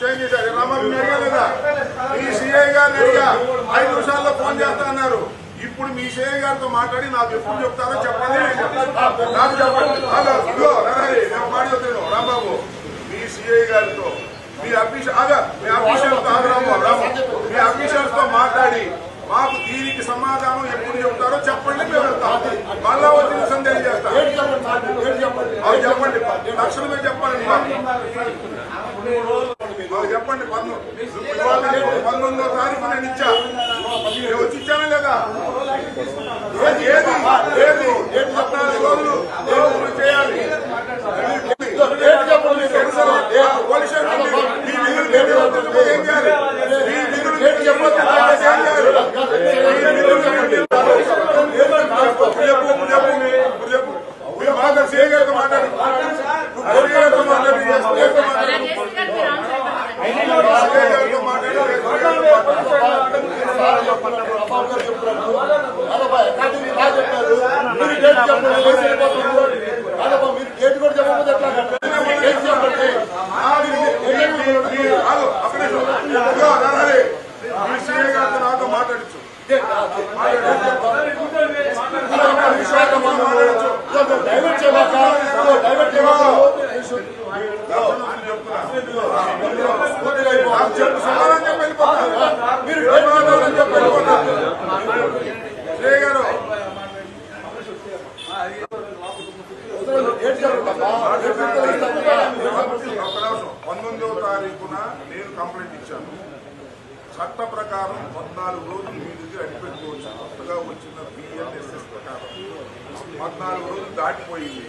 Change చేశారు. రామారావు మీరు అడిగారు కదా మీ సిఐ గారిని అడిగా ఐదు నిమిషాల్లో ఫోన్ చేస్తా అన్నారు. ఇప్పుడు మీ సిఐ గారితో మాట్లాడి నాకు ఎప్పుడు చెప్తారో చెప్పండి. నాకు చెప్పండి. నేను మాట చెప్తాను రాంబాబు మీ సిఐ గారితో మీ అఫీషియల్ ఆగా మీ అఫీషియల్తో ఆగు రాము రాము మీ అఫీషియల్స్తో మాట్లాడి మాకు దీనికి సమాధానం ఎప్పుడు చెప్తారో చెప్పండి మేము వెళ్తాం మళ్ళా వచ్చి సందేహం చేస్తాం. చెప్పండి తక్షణమే చెప్పండి. మాకు చెప్పండి పన్ను. పంతొమ్మిదో తారీఖు నేను ఇచ్చా. నేను వచ్చి ఇచ్చానా లేదా? ఏది ఏది? ఏది? పద్నాలుగు రోజులు రోజులు చేయాలి. మాట స్టేషన్ మాట మీ విధులు మీరు నిర్వర్తించకపోతే ఏం చేయాలి మీ విధులు మీరు నిర్వర్తించకపోతే ఏం చేయాలి మీ విధులు మీరు ఇప్పుడు చెప్పు ఇప్పుడు చెప్పు ఇప్పుడు చెప్పు మీరు మాట్లాడు సీఏ గారితో మాట్లాడు సీఏ గారితో మాట్లాడు సీఏ గారితో మాట్లాడు సీఏ గారితో మాట్లాడు మీరు గేట్ కూడా చెప్పకపోతే ఎట్లా గేట్ చెప్పండి నాతో మాట్లాడచ్చు డైవర్ట్ చేయబాక డైవర్ట్ చేయబాక నాకు పంతొమ్మిదవ తారీఖున నేను కంప్లైంట్ ఇచ్చాను. చట్ట ప్రకారం పద్నాలుగు రోజులు మీ దగ్గర అడిపెట్టుకోవచ్చు. కొత్తగా వచ్చిన బిఎన్ఎస్ఎస్ ప్రకారం పద్నాలుగు రోజులు దాటిపోయింది.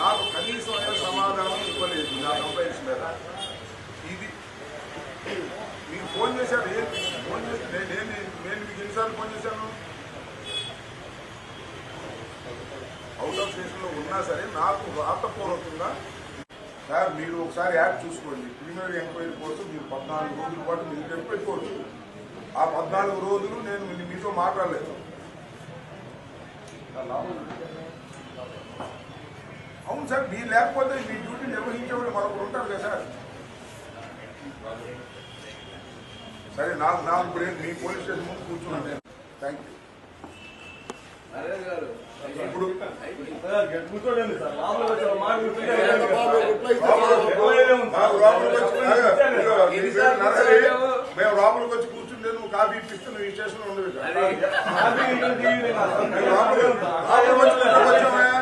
నాకు కనీసమైన సమాధానం ఇవ్వలేదు. నా కంప్లైంట్స్ మీద ఇది మీరు ఫోన్ చేశారు. ఏం? ఫోన్ చేసి నేను నేను నేను మీకు ఎన్నిసార్లు ఫోన్ చేశాను? అసోసియేషన్లో స్టేషన్లో ఉన్నా సరే నాకు రాతపూర్వకంగా సార్ మీరు ఒకసారి యాప్ చూసుకోండి. ప్రిలిమినరీ ఎంక్వైరీ కోసం మీరు పద్నాలుగు రోజుల పాటు మీరు పెట్టుకోవచ్చు ఆ పద్నాలుగు రోజులు నేను మీ- మీతో మాట్లాడలేదు. అవును సార్ మీరు లేకపోతే మీ డ్యూటీ నిర్వహించేవాడు మరొకరు ఉంటారు కదా సార్. సరే నాకు నాకు ఇప్పుడు ఏంటి, మీ పోలీస్ స్టేషన్ ముందు కూర్చున్నాను నేను. థ్యాంక్ యూ ఇప్పుడు మాకు లోపలికి వచ్చి ఇదిగో, ఇదిగో, నీ పేరు నరహరి. మేము లోపలికి వచ్చి కూర్చుంటే నువ్వు కాఫీ ఇప్పిస్తే నువ్వు ఈ స్టేషన్ ఉండవు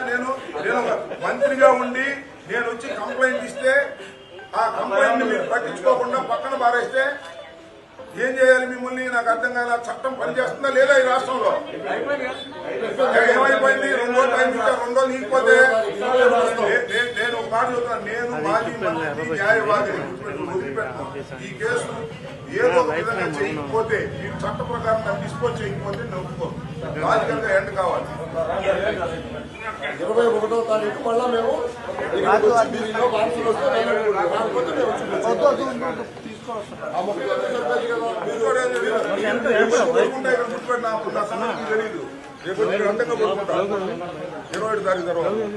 నేను నేను మంత్రిగా ఉండి నేను వచ్చి కంప్లైంట్ ఇస్తే ఆ కంప్లైంట్ మీరు పట్టించుకోకుండా పక్కన పారేస్తే ఏం చేయాలి మిమ్మల్ని? నాకు అర్థం కాదు చట్టం పనిచేస్తుందా లేదా ఈ రాష్ట్రంలో ఏమైపోయింది రెండు రోజులు టైం ఇచ్చా రెండు రోజులు నీకపోతే నే- నే- నేను ఒక మాట చెప్తాను నేను మాజీ మంత్రి న్యాయవాదిని ఈ కేసు ఏదో ఒక విధంగా చేయకపోతే మీరు చట్ట ప్రకారం దాన్ని డిస్పోజ్ చేయకపోతే ఒప్పుకోను రాజకీయంగా ఎండ్ కావాలి. ఇరవై ఒకటో తారీఖు మళ్ళా మేము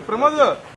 ప్రమోద్